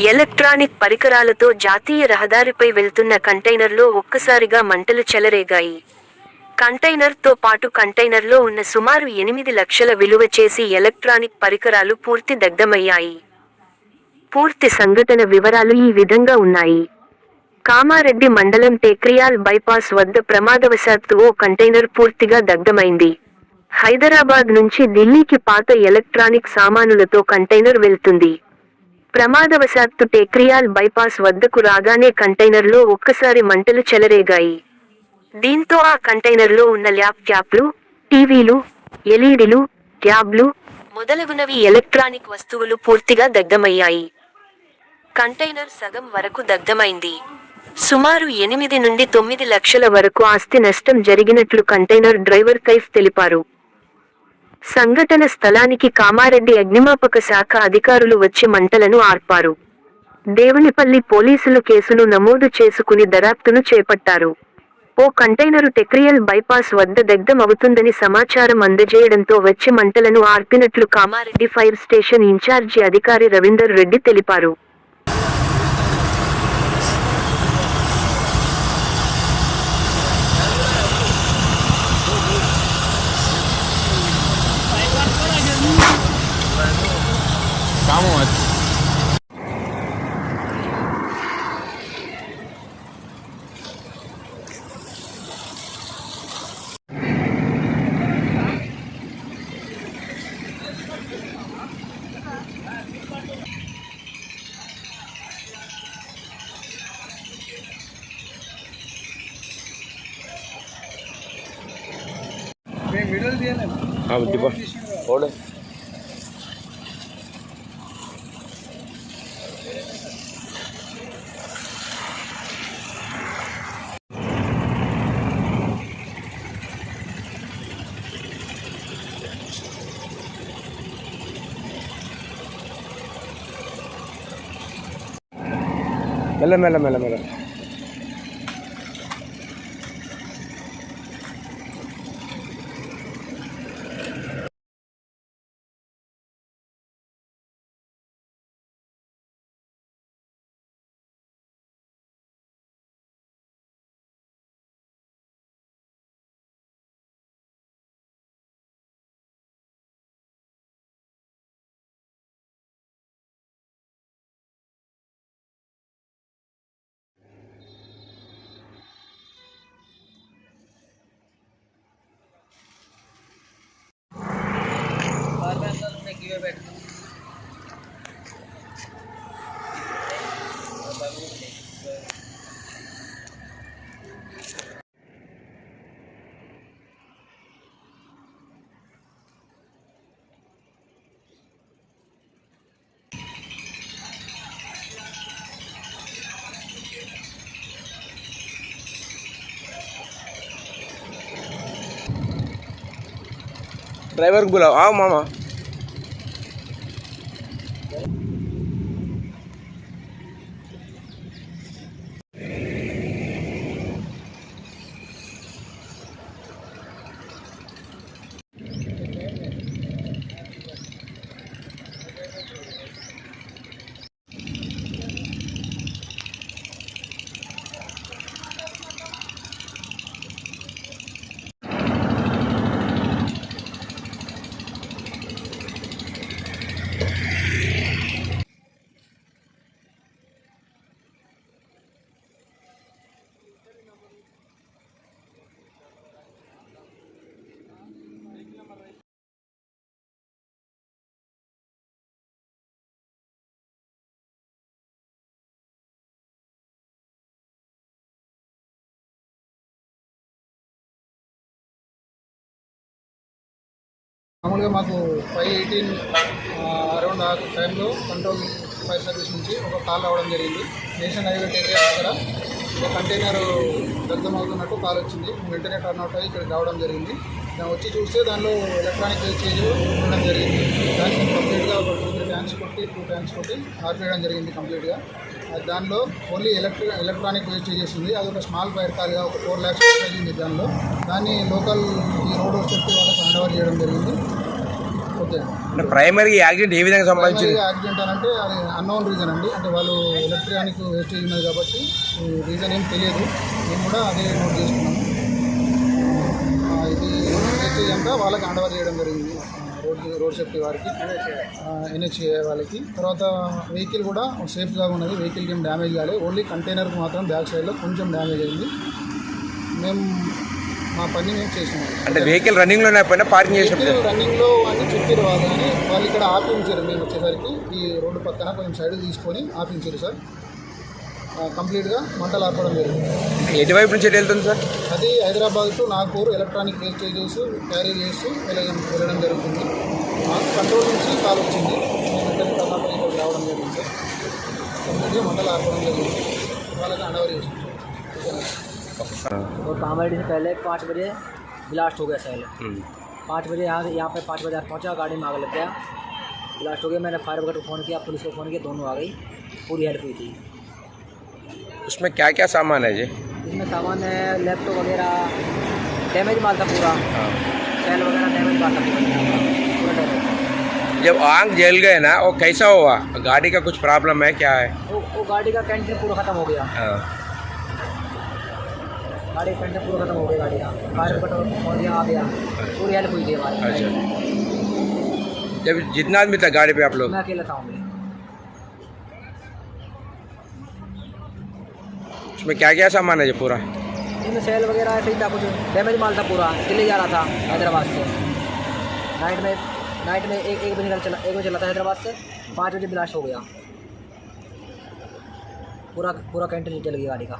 Electronic పరికరాలతో జాతీయ రహదారిపై వెళ్తున్న కంటైనర్లో ఒక్కసారిగా మంటలు చెలరేగాయి. కంటైనర్తో పాటు కంటైనర్లో ఉన్న సుమారు ఎనిమిది లక్షల విలువ చేసి ఎలక్ట్రానిక్ పరికరాలు పూర్తి దగ్ధమయ్యాయి. పూర్తి సంఘటన వివరాలు ఈ విధంగా ఉన్నాయి. కామారెడ్డి మండలం టేక్రియాల్ బైపాస్ వద్ద ప్రమాదవశాత్తు ఓ కంటైనర్ పూర్తిగా దగ్ధమైంది. హైదరాబాద్ నుంచి ఢిల్లీకి పాత ఎలక్ట్రానిక్ సామానులతో కంటైనర్ వెళ్తుంది. ప్రమాదవశాత్తు టేక్రియాల్ బైపాస్ వద్దకు రాగానే కంటైనర్లో ఒక్కసారి మంటలు చెలరేగాయి. దీంతో ఆ కంటైనర్లో ఉన్న ల్యాప్ క్యాప్లు టీవీలు ఎల్ఈడీలు ట్యాబ్లు మొదలగునవి ఎలక్ట్రానిక్ వస్తువులు పూర్తిగా దగ్ధమయ్యాయి. కంటైనర్ సగం వరకు దగ్ధమైంది. సుమారు ఎనిమిది నుండి తొమ్మిది లక్షల వరకు ఆస్తి నష్టం జరిగినట్లు కంటైనర్ డ్రైవర్ కైఫ్ తెలిపారు. సంఘటన స్థలానికి కామారెడ్డి అగ్నిమాపక శాఖ అధికారులు వచ్చి మంటలను ఆర్పారు. దేవునిపల్లి పోలీసులు కేసును నమోదు చేసుకుని దరాప్తును చేపట్టారు. ఓ కంటైనరు టెక్రియల్ బైపాస్ వద్ద దగ్ధం అవుతుందని సమాచారం అందజేయడంతో వచ్చి మంటలను ఆర్పినట్లు కామారెడ్డి ఫైర్ స్టేషన్ ఇన్ఛార్జి అధికారి రవీందర్ రెడ్డి తెలిపారు. કામો હતું હા દીપક ઓડે மெல்ல மெல்ல மெல்ல மெல்ல. డ్రైవర్కి బులావు మామా మామూలుగా మాకు ఫైవ్ ఎయిటీన్ అరౌండ్ ఆ టైంలో కంట్రోల్ ఫైర్ సర్వీస్ నుంచి ఒక కాల్ రావడం జరిగింది. నేషనల్ హైవే ఏరియా దగ్గర ఒక కంటైనర్ దగ్ధం అవుతున్నట్టు కాల్ వచ్చింది. వెంటనే టర్న్ అవుట్ అయ్యి ఇక్కడికి రావడం జరిగింది. వచ్చి చూస్తే దానిలో ఎలక్ట్రానిక్ చేంజ్ ఉండడం జరిగింది. దానికి కంప్లీట్గా ఒక టూ ట్యాంక్స్ కొట్టి టూ ట్యాంక్స్ కొట్టి ఆర్పేయడం జరిగింది కంప్లీట్గా. దానిలో ఓన్లీ ఎలక్ట్రి ఎలక్ట్రానిక్ వేస్టేజెస్ ఉంది. అది ఒక స్మాల్ ఫైర్ కాల్గా ఒక ఫోర్ ల్యాక్స్ అయింది దానిలో. దాన్ని లోకల్ ఈ రోడ్ సేఫ్టీ వాళ్ళకి హ్యాండ్ ఓవర్ చేయడం జరిగింది. ఓకే. అంటే ప్రైమరీ యాక్సిడెంట్ ఏ విధంగా సంబంధించింది యాక్సిడెంట్ అని అంటే అది అన్నోన్ రీజన్ అండి. అంటే వాళ్ళు ఎలక్ట్రానిక్ వేస్టేజ్ ఉన్నది కాబట్టి రీజన్ ఏం తెలియదు. మేము కూడా అదే నోట్ చేసుకున్నాము. ఇది వేస్టేజ్ అంతా వాళ్ళకి హ్యాండ్ ఓవర్ చేయడం జరిగింది. రోడ్ రోడ్ సేఫ్టీ వారికి ఎన్హెచ్ఏ వాళ్ళకి. తర్వాత వెహికల్ కూడా సేఫ్గా ఉన్నది. వెహికల్కి ఏం డ్యామేజ్ కాలేదు. ఓన్లీ కంటైనర్కి మాత్రం బ్యాక్ సైడ్లో కొంచెం డ్యామేజ్ అయింది. మేము మా పని మేము చేసినాము అంటే వెహికల్ రన్నింగ్లోనే అయిపోయినా పార్కింగ్ వెహికల్ రన్నింగ్లో అని చెప్పారు వాళ్ళు. వాళ్ళు ఇక్కడ ఆపించారు. మేము వచ్చేసరికి ఈ రోడ్డు పక్కన కొంచెం సైడ్ తీసుకొని ఆపించారు సార్. కంప్లీట్గా మంటలు ఆపడం జరిగింది ఎటువైపు నుంచి ఎటు వెళ్తుంది సార్ అది Hyderabad to Nagpur electronic wastages carry చేసి వెళ్ళడం వెళ్ళడం జరుగుతుంది మాకు కంట్రోల్ నుంచి కాల్ వచ్చింది మేము వెంటనే కర్ణాటక ఇక్కడికి రావడం జరిగింది సార్ కంప్లీట్గా మంటలు ఆపడం జరిగింది వాళ్ళకి అండవర్ చేసింది और कांवड़ी से पहले पाँच बजे ब्लास्ट हो गया सेल ఉమ్. पाँच बजे यहाँ यहाँ पे पाँच बजे पहुँचा गाड़ी में आग लग गया ब्लास्ट हो गया मैंने फायर ब्रिगेड को फ़ोन किया पुलिस को फ़ोन किया दोनों आ गई पूरी हेल्प हुई थी उसमें क्या क्या सामान है जी? इसमें सामान है लैपटॉप वगैरह डैमेज माल था पूरा। हाँ। सेल वगैरह डैमेज माल था पूरा जब आग जल गए ना वो कैसा हुआ? गाड़ी का कुछ प्रॉब्लम है क्या है? वो वो गाड़ी का कैंटीन पूरा ख़त्म हो गया। हाँ। गाड़ी का पूरा ख़त्म हो गया गाड़ी का। फायर ब्रिगेड को फ़ोन आ गया। पूरी हेल्प हुई थी हमारी। अच्छा। जब जितना आदमी था गाड़ी पे आप लोग? मैं अकेला था मैं उसमें क्या क्या सामान है जी पूरा? इसमें सेल वगैरह ऐसे ही था कुछ। डैमेज माल था पूरा। दिल्ली जा रहा था, हैदराबाद से। नाइट में नाइट में एक एक बजे चला, एक बजे चला था हैदराबाद से। पाँच बजे ब्लास्ट हो गया। पूरा पूरा कैंटर चल गया गाड़ी का।